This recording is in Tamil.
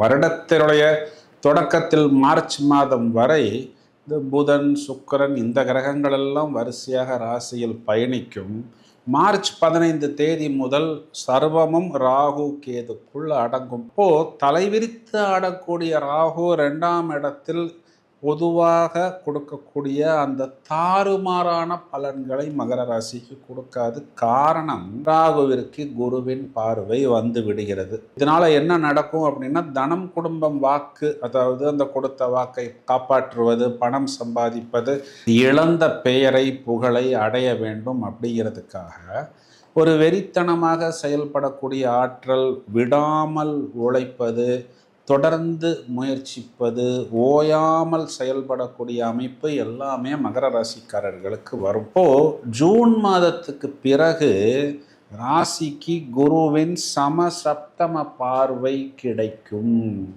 வருடத்தினுடைய தொடக்கத்தில் மார்ச் மாதம் வரை இந்த புதன் சுக்கரன் இந்த கிரகங்கள் எல்லாம் வரிசையாக ராசியில் பயணிக்கும். மார்ச் பதினைந்து தேதி முதல் சர்வமும் ராகு கேதுக்குள் அடங்கும். போ தலைவிரித்து ஆடக்கூடிய ராகு ரெண்டாம் இடத்தில் பொதுவாக கொடுக்கக்கூடிய அந்த தாறுமாறான பலன்களை மகர ராசிக்கு கொடுக்காது. காரணம் ராகுவிற்கு குருவின் பார்வை வந்து விடுகிறது. இதனால என்ன நடக்கும் அப்படின்னா தனம் குடும்பம் வாக்கு அதாவது அந்த கொடுத்த வாக்கை காப்பாற்றுவது பணம் சம்பாதிப்பது இழந்த பெயரை புகழை அடைய வேண்டும் அப்படிங்கிறதுக்காக ஒரு வெறித்தனமாக செயல்படக்கூடிய ஆற்றல் விடாமல் உழைப்பது தொடர்ந்து முயற்சிப்பது ஓயாமல் செயல்படக்கூடிய அமைப்பு எல்லாமே மகர ராசிக்காரர்களுக்கு வரும். இப்போ ஜூன் மாதத்துக்கு பிறகு ராசிக்கு குருவின் சமசப்தம பார்வை கிடைக்கும்.